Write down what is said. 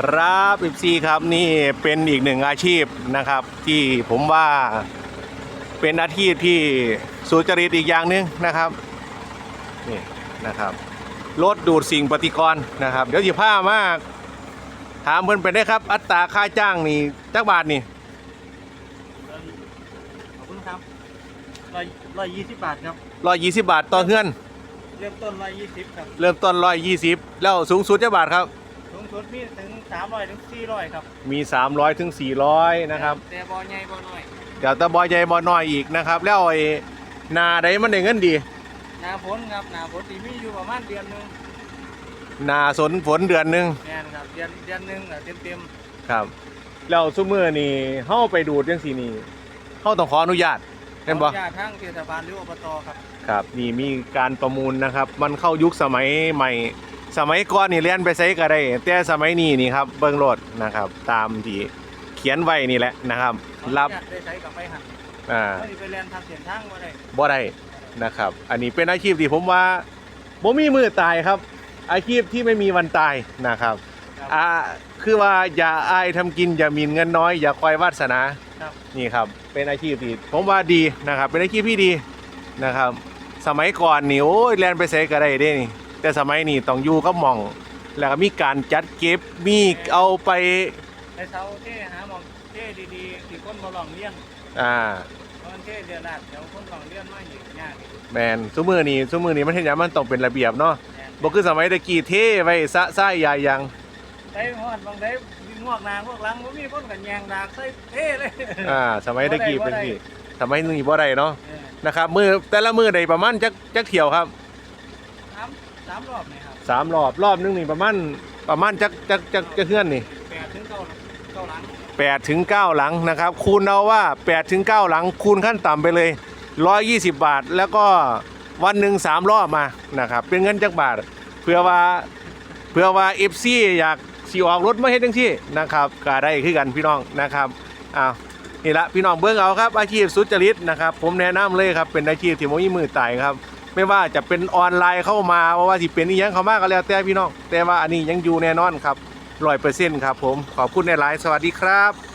ครับอิฟซีครับนี่เป็นอีกหนึ่งอาชีพนะครับ ที่ผมว่าเป็นอาชีพที่สุจริตอีกอย่างหนึงนะครับนี่นะครับรถดูดสิ่งปฏิกรณ์นะครับ เดี๋ยวสิผ้ามาก ถามเพิ่นไปได้ครับ อัตราค่าจ้างนี่จักบาทนี่ขอบคุณครับร้อยร้อยยี่สิบบาทครับร้อยยี่สิบบาทต่อเฮือน เริ่มต้นร้อยยี่สิบครับเริ่มต้นร้อยยี่สิบแล้วสูงสุดจักบาทครับ สูงสุดมีถึงสามร้อยถึงสี่ร้อยครับมี 300ถึง400นะครับแต่บอใหญ่บอน้อยเดี๋ยวตะบอยใหญ่บอน้อยอีกนะครับ แล้วไอ้นาใดมันได้เงินดี หนาฝนครับหนาฝนที่มีอยู่ประมาณเดือนหนึงนาสนฝนเดือนหนึงแน่นครับเดือนเดือนหนึงเต็มเต็มครับแล้วซุมือนี่เฮาไปดูดจังซี่นี่เฮาต้องขออนุญาตๆเห็นบ่ ขออญาตทางเทศบาลหรืออบตครับ ครับนี่มีการประมูลนะครับ มันเข้ายุคสมัยใหม่ สมัยก่อนนี่เรียนไปไสก็ได้แต่สมัยนี้นี่ครับเบิ่งโลดนะครับ ตามที่เขียนไว้นี่แหละนะครับขออนุรับญาตได้ใช้กับไปหันอ่าไม่ได้ไปเรียนทางเสียนทางมาได้บ่ได้นะครับ อันนี้เป็นอาชีพที่ผมว่าบ่มีมือตายครับ อาชีพที่ไม่มีวันตายนะครับครับอ่าคือว่าอย่าอายทำกินอย่าหมีเงินน้อย อย่าคอยวาสนาครับนี่ครับ เป็นอาชีพที่ผมว่าดีนะครับ เป็นอาชีพที่ดีนะครับ สมัยก่อนนี่โอ้ยแลนไปใส่ก็ได้เด้นี่ แต่สมัยนี้ต้องอยู่กับหม่อง แล้วก็มีการจัดเก็บมีเอาไปในเสาเท่หาหมองเท่ดีๆที่คนมาลองเลี้ยงอ่าเพราะมันเท่เดือดราดเดี๋ยวคนลองเลี้ยงมาอยู่ยากอีกแมนซุมือนี้ซุมือนี้มันเห็นอย่างมันต้องเป็นระเบียบเนาะแน่นบ่คือสมัยตะกี้เท่ไว้ซะซ่ายายยัง ได้ฮอดบางได้งอกหนาพวกหลังบ่มีคนกันแยงดากใส่เท่เลย อ่าสมัยตะกี้เป็นที่สมัยนี้บ่ได้เนาะเออนะครับมือแต่ละมือได้ประมาณจักจักเที่ยวครับสาม สามรอบนี่ครับสามรอบรอบหนึงนี่ประมาณประมาณจักจักจักจักเฮือนนี่แปดถึงเก้าเก้าหลังแปดถึงเก้าหลังนะครับ คูณเอาว่าแปดถึงเก้าหลัง คูณขั้นต่ำไปเลยร้อยยี่สิบบาท แล้วก็วันหนึ่งสามรอบมานะครับเป็นเงินจักบาท เพื่อว่าเพื่อว่าเอฟซีอยากสีออกรถมาเฮ็ดจังซี่นะครับก็ได้คือกันพี่น้องนะครับอ้าวนี่ละพี่น้องเบิ่งเอาครับอาชีพสุจริตนะครับ ผมแนะนำเลยครับเป็นอาชีพที่บ่มีมือตายครับ ไม่ว่าจะเป็นออนไลน์เข้ามาว่าว่าสิเป็นอีหยังเข้ามาก็แล้วแต่พี่น้องแต่ว่าอันนี้ยังอยู่แน่นอนครับร้อยเปอร์เซ็นต์ครับผมขอบคุณในไลน์สวัสดีครับ